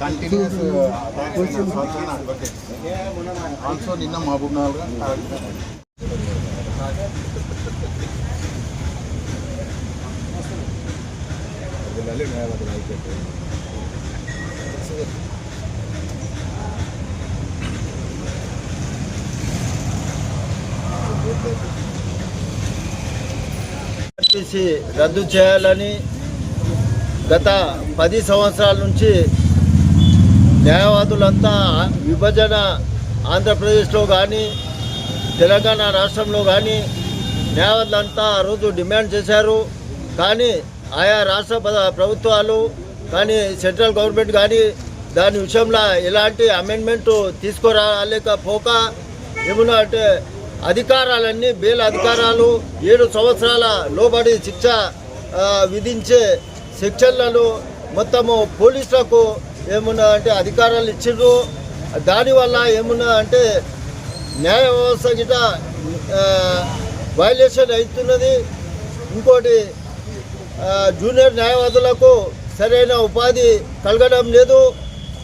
Continuous also నిన్న Mahabub Nagar RTC రద్దు చేయాలని గత పది సంవత్సరాల నుంచి న్యాయవాదులంతా విభజన ఆంధ్రప్రదేశ్లో కానీ తెలంగాణ రాష్ట్రంలో కానీ న్యాయవాదులంతా ఆ రోజు డిమాండ్ చేశారు. కానీ ఆయా రాష్ట్ర ప్రభుత్వాలు కానీ సెంట్రల్ గవర్నమెంట్ కానీ దాని విషయంలో ఎలాంటి అమెండ్మెంట్ తీసుకురాలేకపోక ఏమన్నా అంటే అధికారాలన్నీ బెయిల్ అధికారాలు ఏడు సంవత్సరాల లోబడి శిక్ష విధించే శిక్షలను మొత్తము పోలీసులకు ఏమున్నా అంటే అధికారాలు ఇచ్చిండ్రు. దానివల్ల ఏమున్నా అంటే న్యాయ వ్యవస్థ గిట వైలేషన్ అవుతున్నది. ఇంకోటి జూనియర్ న్యాయవాదులకు సరైన ఉపాధి కలగడం లేదు.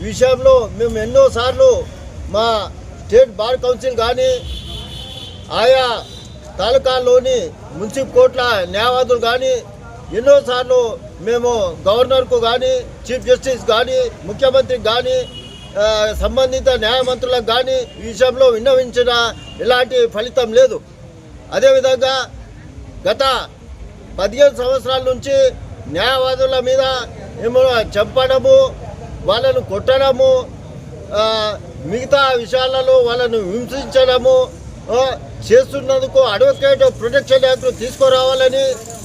విషయంలో మేము ఎన్నోసార్లు మా స్టేట్ బార్ కౌన్సిల్ కానీ ఆయా తాలూకాల్లోని మున్సిపల్ కోర్టుల న్యాయవాదులు కానీ ఎన్నోసార్లు మేము గవర్నర్కు కానీ చీఫ్ జస్టిస్ కానీ ముఖ్యమంత్రికి కానీ సంబంధిత న్యాయమంత్రులకు కానీ ఈ విషయంలో విన్నవించిన ఎలాంటి ఫలితం లేదు. అదేవిధంగా గత పదిహేను సంవత్సరాల నుంచి న్యాయవాదుల మీద చంపడము వాళ్ళను కొట్టడము మిగతా విషయాలలో వాళ్ళను హింసించడము చేస్తున్నందుకు అడ్వకేట్ ప్రొటెక్షన్ యాక్ట్ తీసుకురావాలని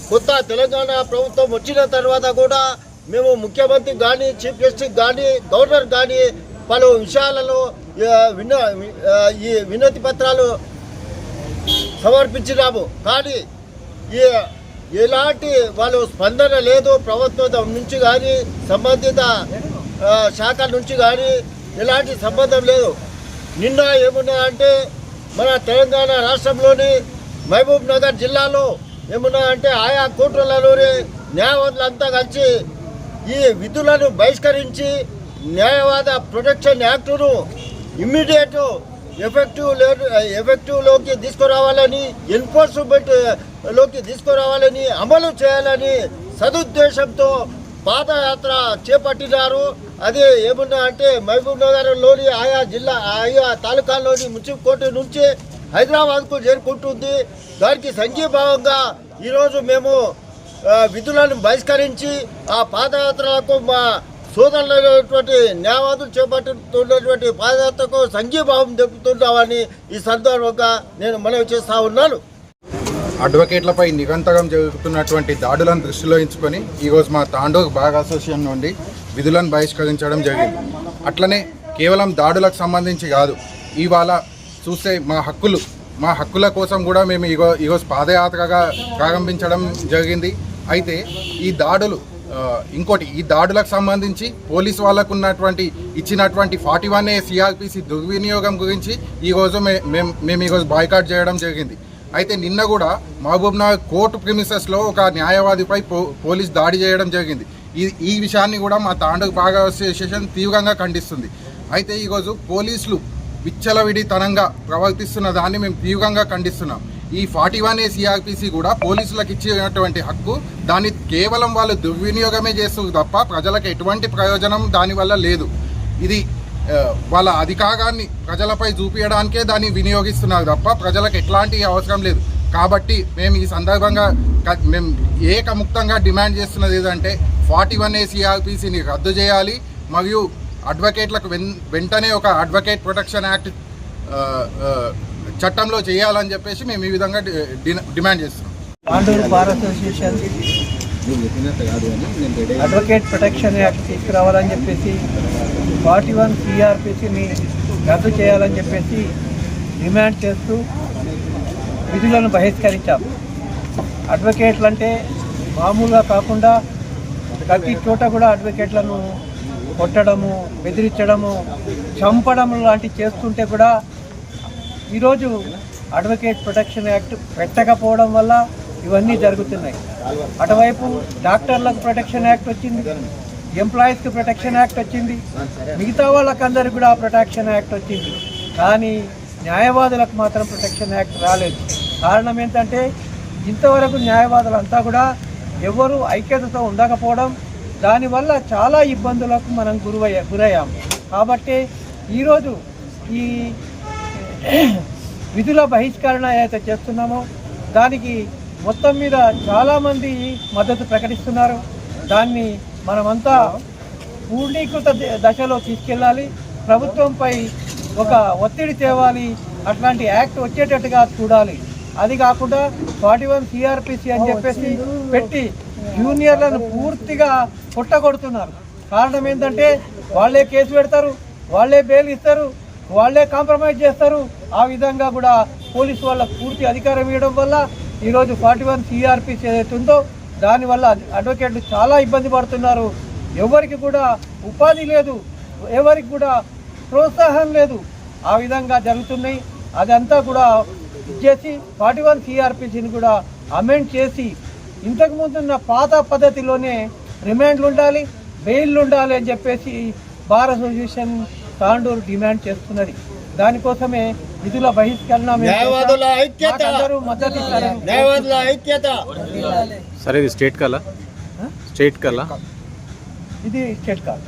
కొత్త తెలంగాణ ప్రభుత్వం వచ్చిన తర్వాత కూడా మేము ముఖ్యమంత్రి కానీ చీఫ్ జస్టిస్ కానీ గవర్నర్ కానీ పలు విషయాలలో విన్న ఈ వినతి పత్రాలు సమర్పించినాము. కానీ ఈ ఎలాంటి వాళ్ళు స్పందన లేదు ప్రభుత్వం నుంచి కానీ సంబంధిత శాఖ శాఖల నుంచి కానీ ఎలాంటి సంబంధం లేదు. నిన్న ఏమున్నాయంటే మన తెలంగాణ రాష్ట్రంలోని మహబూబ్ నగర్ జిల్లాలో ఏమన్నా అంటే ఆయా కోర్టులలోని న్యాయవాదులంతా కలిసి ఈ విధులను బహిష్కరించి న్యాయవాద ప్రొటెక్షన్ యాక్టును ఇమ్మీడియట్ ఎఫెక్టివ్ ఎఫెక్టివ్లోకి తీసుకురావాలని ఎన్ఫోర్స్మెంట్లోకి తీసుకురావాలని అమలు చేయాలని సదుద్దేశంతో పాదయాత్ర చేపట్టినారు. అదే ఏమున్నా అంటే మహబూబ్ నగర్లోని ఆయా జిల్లా ఆయా తాలూకాల్లోని మున్సిపల్ కోర్టు నుంచి హైదరాబాద్కు చేరుకుంటుంది. దానికి సంఘీభావంగా ఈరోజు మేము విధులను బహిష్కరించి ఆ పాదయాత్రలకు మా సోదరులైనటువంటి న్యాయవాదులు చేపట్టుతున్నటువంటి పాదయాత్రకు సంఘీభావం దెబ్బతున్నామని ఈ సందర్భంగా నేను మనవి చేస్తా ఉన్నాను. అడ్వకేట్లపై నిరంతరం జరుగుతున్నటువంటి దాడులను దృష్టిలో ఉంచుకొని ఈరోజు మా తాండూర్ బాగా అసోసియేషన్ నుండి విధులను బహిష్కరించడం జరిగింది. అట్లనే కేవలం దాడులకు సంబంధించి కాదు ఇవాళ చూస్తే మా హక్కులు మా హక్కుల కోసం కూడా మేము ఇగో ఈరోజు పాదయాత్రగా ప్రారంభించడం జరిగింది. అయితే ఈ దాడులు ఇంకోటి ఈ దాడులకు సంబంధించి పోలీస్ వాళ్ళకు ఉన్నటువంటి ఇచ్చినటువంటి ఫార్టీ వన్ ఏ సిఆర్పిసి దుర్వినియోగం గురించి ఈరోజు మే మేము మేము ఈరోజు బాయ్కాట్ చేయడం జరిగింది. అయితే నిన్న కూడా మహబూబ్ నగర్ కోర్టు ప్రిమిసెస్లో ఒక న్యాయవాదిపై పో పోలీస్ దాడి చేయడం జరిగింది. ఈ ఈ విషయాన్ని కూడా మా తాండూరు బాగా అసోసియేషన్ తీవ్రంగా ఖండిస్తుంది. అయితే ఈరోజు పోలీసులు విచ్చలవిడితనంగా ప్రవర్తిస్తున్న దాన్ని మేము తీవ్రంగా ఖండిస్తున్నాం. ఈ ఫార్టీ వన్ ఏ సిఆర్పిసి కూడా పోలీసులకు ఇచ్చినటువంటి హక్కు దాన్ని కేవలం వాళ్ళు దుర్వినియోగమే చేస్తుంది తప్ప ప్రజలకు ఎటువంటి ప్రయోజనం దానివల్ల లేదు. ఇది వాళ్ళ అధికారాన్ని ప్రజలపై చూపించడానికే దాన్ని వినియోగిస్తున్నారు తప్ప ప్రజలకు ఎట్లాంటి అవసరం లేదు. కాబట్టి మేము ఈ సందర్భంగా మేము ఏకముక్తంగా డిమాండ్ చేస్తున్నది ఏదంటే ఫార్టీ వన్ ఏ సిఆర్పిసిని రద్దు చేయాలి మరియు అడ్వకేట్లకు వెన్ వెంటనే ఒక అడ్వకేట్ ప్రొటెక్షన్ యాక్ట్ చట్టంలో చేయాలని చెప్పేసి మేము ఈ విధంగా డిమాండ్ చేస్తున్నాం. అడ్వకేట్ ప్రొటెక్షన్ యాక్ట్ తీసుకురావాలని చెప్పేసి ఫార్టీ వన్ సిఆర్పిసిని రద్దు చేయాలని చెప్పేసి డిమాండ్ చేస్తూ విధులను బహిష్కరించాం. అడ్వకేట్లు అంటే మామూలుగా కాకుండా ప్రతి చోట కూడా అడ్వకేట్లను కొట్టడము బెదిరించడము చంపడం లాంటివి చేస్తుంటే కూడా ఈరోజు అడ్వకేట్ ప్రొటెక్షన్ యాక్ట్ పెట్టకపోవడం వల్ల ఇవన్నీ జరుగుతున్నాయి. అటువైపు డాక్టర్లకు ప్రొటెక్షన్ యాక్ట్ వచ్చింది ఎంప్లాయీస్కి ప్రొటెక్షన్ యాక్ట్ వచ్చింది మిగతా వాళ్ళకందరికి కూడా ప్రొటెక్షన్ యాక్ట్ వచ్చింది. కానీ న్యాయవాదులకు మాత్రం ప్రొటెక్షన్ యాక్ట్ రాలేదు. కారణం ఏంటంటే ఇంతవరకు న్యాయవాదులంతా కూడా ఎవరు ఐక్యతతో ఉండకపోవడం దానివల్ల చాలా ఇబ్బందులకు మనం గురయ్య గురయ్యాం. కాబట్టి ఈరోజు ఈ విధుల బహిష్కరణ ఏదైతే చేస్తున్నామో దానికి మొత్తం మీద చాలామంది మద్దతు ప్రకటిస్తున్నారు. దాన్ని మనమంతా పూర్ణీకృత ద- దశలో తీసుకెళ్ళాలి. ప్రభుత్వంపై ఒక ఒత్తిడి తేవాలి. అట్లాంటి యాక్ట్ వచ్చేటట్టుగా చూడాలి. అది కాకుండా ఫార్టీ వన్ సిఆర్పిసి అని చెప్పేసి పెట్టి జూనియర్లను పూర్తిగా పుట్టగొడుతున్నారు కారణం ఏంటంటే వాళ్ళే కేసు పెడతారు వాళ్ళే బెయిల్ ఇస్తారు వాళ్ళే కాంప్రమైజ్ చేస్తారు. ఆ విధంగా కూడా పోలీసు వాళ్ళకు పూర్తి అధికారం ఇవ్వడం వల్ల ఈరోజు ఫార్టీ వన్ సిఆర్పిసి ఏదైతే ఉందో దానివల్ల అడ్వకేట్లు చాలా ఇబ్బంది పడుతున్నారు. ఎవరికి కూడా ఉపాధి లేదు ఎవరికి కూడా ప్రోత్సాహం లేదు. ఆ విధంగా జరుగుతున్నాయి. అదంతా కూడా చేసి ఫార్టీ వన్ సిఆర్పిసిని కూడా అమెండ్ చేసి ఇంతకు ముందున్న పాత పద్ధతిలోనే రిమాండ్లు ఉండాలి బెయిల్లు ఉండాలి అని చెప్పేసి బార్ అసోసియేషన్ తాండూరు డిమాండ్ చేస్తున్నది. దానికోసమే విధుల బహిష్కరణ మద్దతు సరే ఇది స్టేట్ కల్లా స్టేట్ కల్లా ఇది స్టేట్ కాదు.